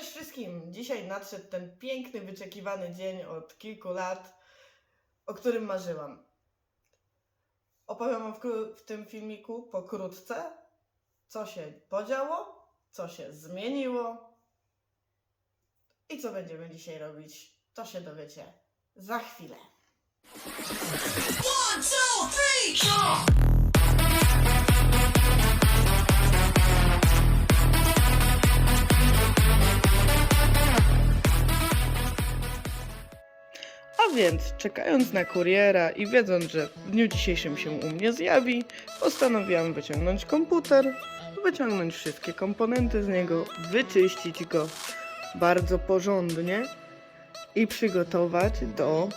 Cześć wszystkim! Dzisiaj nadszedł ten piękny, wyczekiwany dzień od kilku lat, o którym marzyłam. Opowiem wam w, w tym filmiku pokrótce, co się podziało, co się zmieniło i co będziemy dzisiaj robić. To się dowiecie za chwilę. One, two, three, więc, czekając na kuriera i wiedząc, że w dniu dzisiejszym się u mnie zjawi, postanowiłam wyciągnąć komputer, wyciągnąć wszystkie komponenty z niego, wyczyścić go bardzo porządnie i przygotować do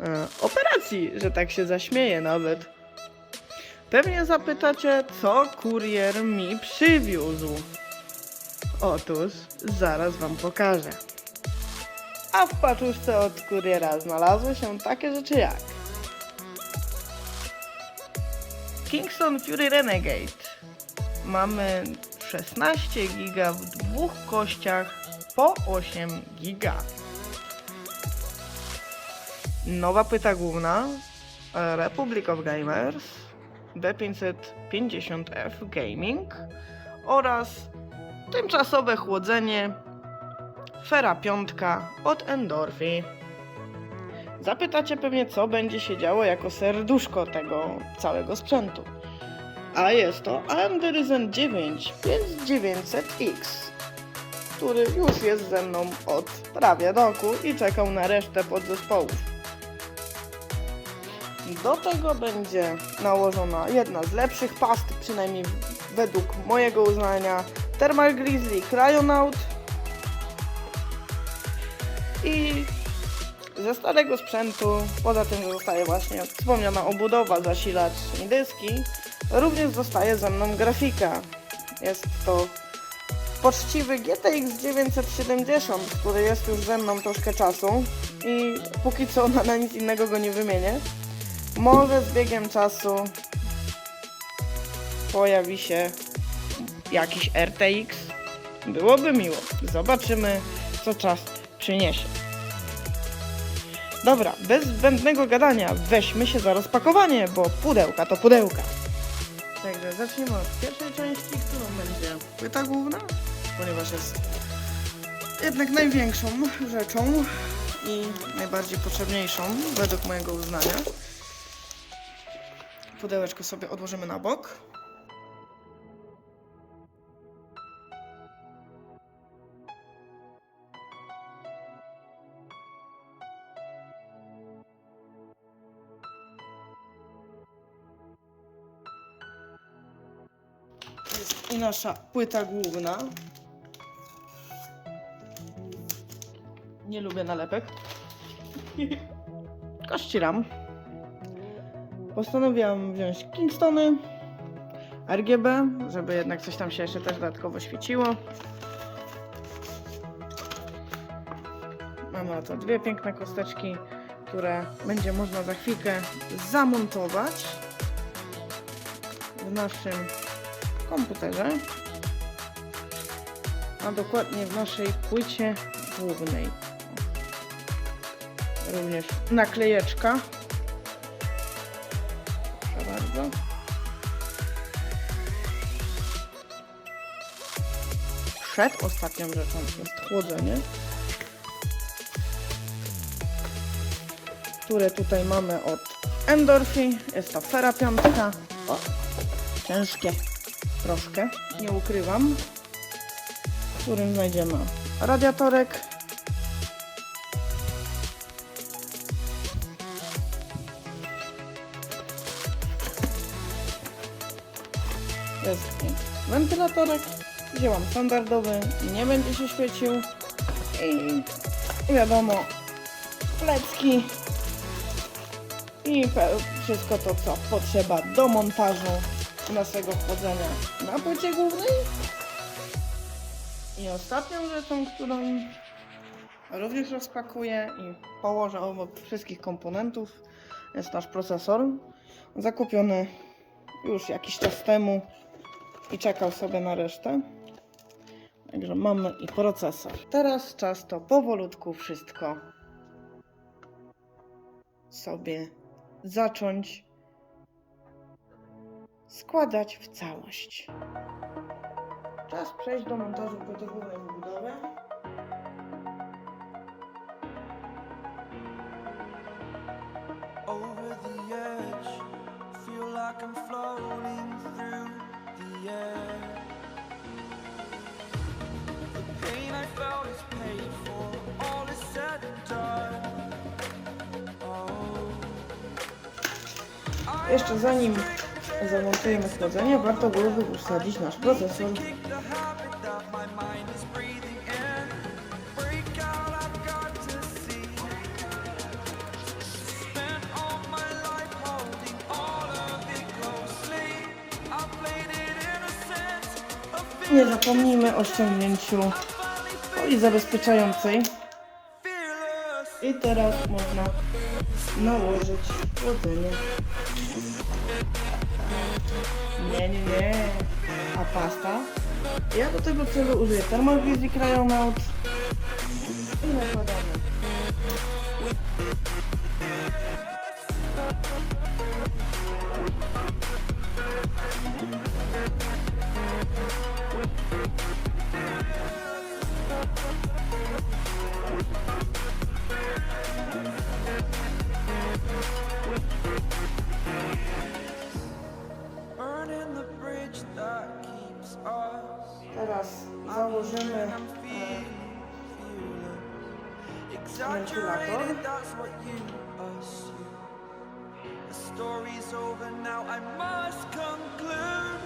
e, operacji, że tak się zaśmieję nawet. Pewnie zapytacie, co kurier mi przywiózł. Otóż zaraz wam pokażę. A w paczuszce od kuriera znalazły się takie rzeczy jak Kingston Fury Renegade. Mamy 16 giga w dwóch kościach po 8 giga. Nowa płyta główna Republic of Gamers D550F Gaming oraz tymczasowe chłodzenie Fera piątka od Endorfi. Zapytacie pewnie, co będzie się działo jako serduszko tego całego sprzętu. A jest to AMD Ryzen 9 5900X, który już jest ze mną od prawie roku i czekał na resztę podzespołów. Do tego będzie nałożona jedna z lepszych past, przynajmniej według mojego uznania, Thermal Grizzly Cryonaut i ze starego sprzętu, poza tym, że zostaje właśnie wspomniana obudowa, zasilacz i dyski, również zostaje ze mną grafika. Jest to poczciwy GTX 970, który jest już ze mną troszkę czasu i póki co na, na nic innego go nie wymienię. Może z biegiem czasu pojawi się jakiś RTX. Byłoby miło. Zobaczymy, co czas przyniesie. Dobra, bez zbędnego gadania, weźmy się za rozpakowanie, bo pudełka to pudełka. Także zacznijmy od pierwszej części, którą będzie płyta główna, ponieważ jest jednak największą rzeczą i najbardziej potrzebniejszą według mojego uznania. Pudełeczko sobie odłożymy na bok. Jest i nasza płyta główna. Nie lubię nalepek. Kościram. Postanowiłam wziąć Kingstony, RGB, żeby jednak coś tam się jeszcze też dodatkowo świeciło. Mamy oto dwie piękne kosteczki, które będzie można za chwilkę zamontować w naszym komputerze, a dokładnie w naszej płycie głównej. Również naklejeczka. Proszę bardzo. Przed ostatnią rzeczą jest chłodzenie, które tutaj mamy od Endorfi. Jest to Fera piątka. O, ciężkie troszkę, nie ukrywam, w którym znajdziemy radiatorek, jest wentylatorek, wzięłam standardowy, nie będzie się świecił. I wiadomo, plecki i wszystko to, co potrzeba do montażu naszego wchodzenia na płycie głównej. I ostatnią rzeczą, którą również rozpakuję i położę obok wszystkich komponentów jest nasz procesor. Zakupiony już jakiś czas temu i czekał sobie na resztę. Także mamy i procesor. Teraz czas to powolutku wszystko sobie zacząć składać w całość. Czas przejść do montażu protokołu budowy. over the edge. Feel like I'm floating through the air. The pain I felt is paid for. All is said and done. Oh. Jeszcze zanim zamontujemy chłodzenie, warto byłoby usadzić nasz procesor. I Nie zapomnijmy o ściągnięciu folii zabezpieczającej. I teraz można nałożyć chłodzenie. Nie, nie, nie. A pasta? Ja do tego celu użyję Thermal Cryonaut. I nakładamy. I must conclude.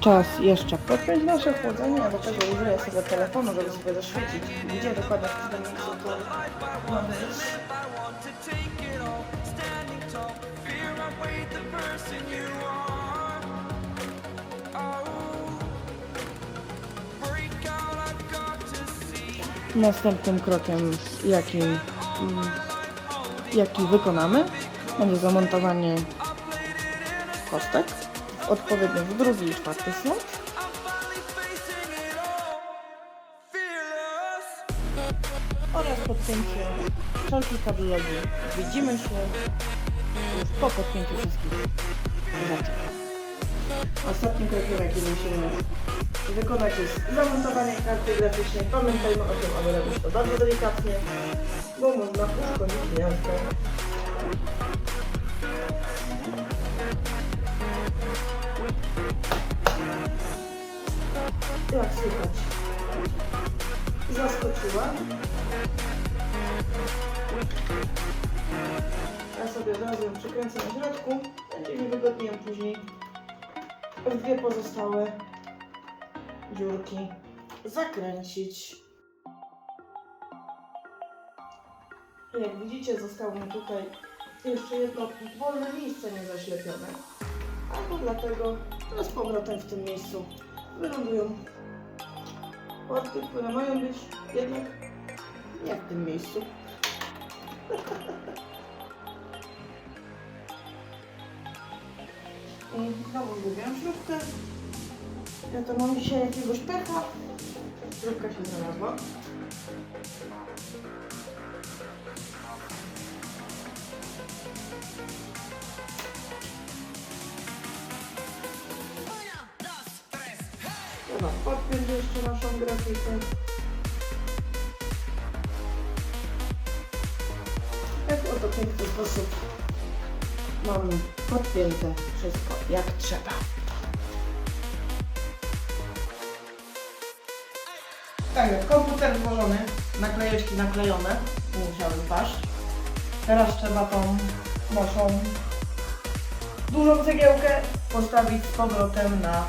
czas jeszcze podpiąć nasze chłodzenie, a do tego użyję sobie telefonu, żeby sobie zaświecić, gdzie dokładnie w którym miejscu to ma być. Następnym krokiem, jaki, jaki wykonamy, będzie zamontowanie kostek, odpowiednio w drugi i czwarty slot. Oraz podpięcie wszelkich kabli. Widzimy się już po podpięciu wszystkich rzeczy. Ostatnim krokiem, jaki musimy wykonać jest zamontowanie karty graficznej. Pamiętajmy o tym, aby robić to bardzo delikatnie, bo można uszkodzić gniazdo. Jak słychać? Zaskoczyła. Ja sobie ją przykręcę na środku. Będzie mi wygodniej później dwie pozostałe dziurki zakręcić. Jak widzicie, zostało mi tutaj jeszcze jedno wolne miejsce niezaślepione. Albo dlatego, że z powrotem w tym miejscu wylądują płatki, które mają być jednak nie w tym miejscu. I znowu zgubiłam śrubkę. Ja to mam dzisiaj jakiegoś pecha. Śrubka się znalazła. Dobra, podpiąć jeszcze naszą grafikę. Jak oto piękny sposób mamy podpięte wszystko jak trzeba. Tak, komputer włożony, naklejeczki naklejone, nie musiały paść. Teraz trzeba tą naszą dużą cegiełkę postawić z powrotem na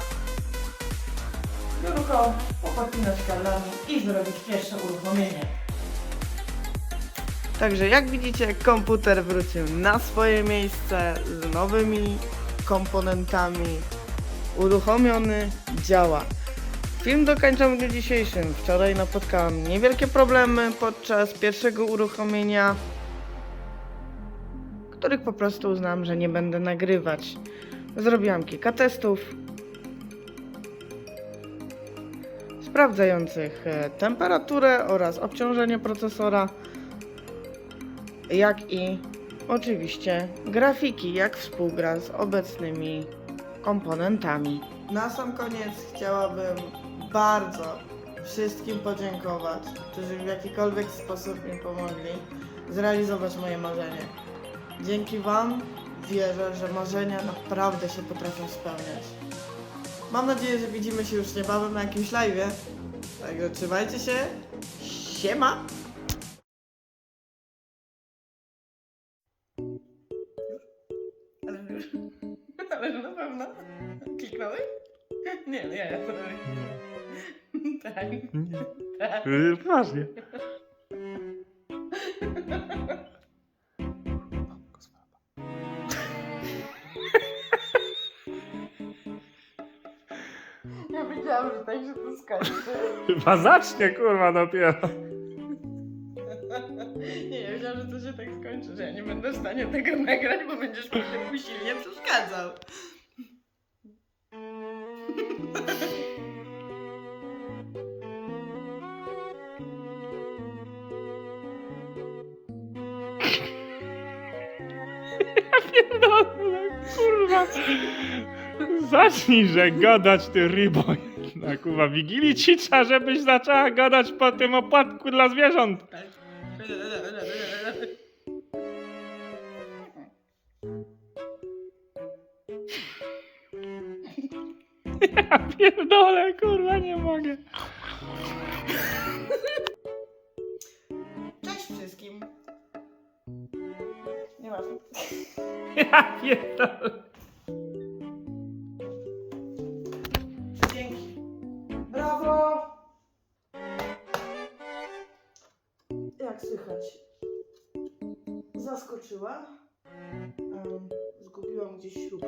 biurko, popodpinać kablami i zrobić pierwsze uruchomienie. Także jak widzicie, komputer wrócił na swoje miejsce z nowymi komponentami. Uruchomiony, działa. Film dokończam w dniu dzisiejszym. Wczoraj napotkałam niewielkie problemy podczas pierwszego uruchomienia, których po prostu uznałam, że nie będę nagrywać. Zrobiłam kilka testów. sprawdzających e, temperaturę oraz obciążenie procesora, jak i oczywiście grafiki, jak współgra z obecnymi komponentami. Na sam koniec chciałabym bardzo wszystkim podziękować, którzy w jakikolwiek sposób mi pomogli zrealizować moje marzenie. Dzięki Wam wierzę, że marzenia naprawdę się potrafią spełniać. Mam nadzieję, że widzimy się już niebawem na jakimś live'ie. Także trzymajcie się. Siema! Nie, nie, ja Tak, tak. Poważnie. Ja wiedziałam, że tak się to skończy. Chyba zacznie, kurwa, dopiero. Nie, ja wiedziałam, że to się tak skończy, że ja nie będę w stanie tego nagrać, bo będziesz mi tak usilnie przeszkadzał. No, kurwa. Zacznij, że gadać, ty rybo. Na kurwa, Wigilii cicza, żebyś zaczęła gadać po tym opłatku dla zwierząt. Ja pierdolę, kurwa, nie mogę. Ma. Ja. Dzięki. Brawo! Jak słychać? Zaskoczyła. Zgubiłam gdzieś śrubki.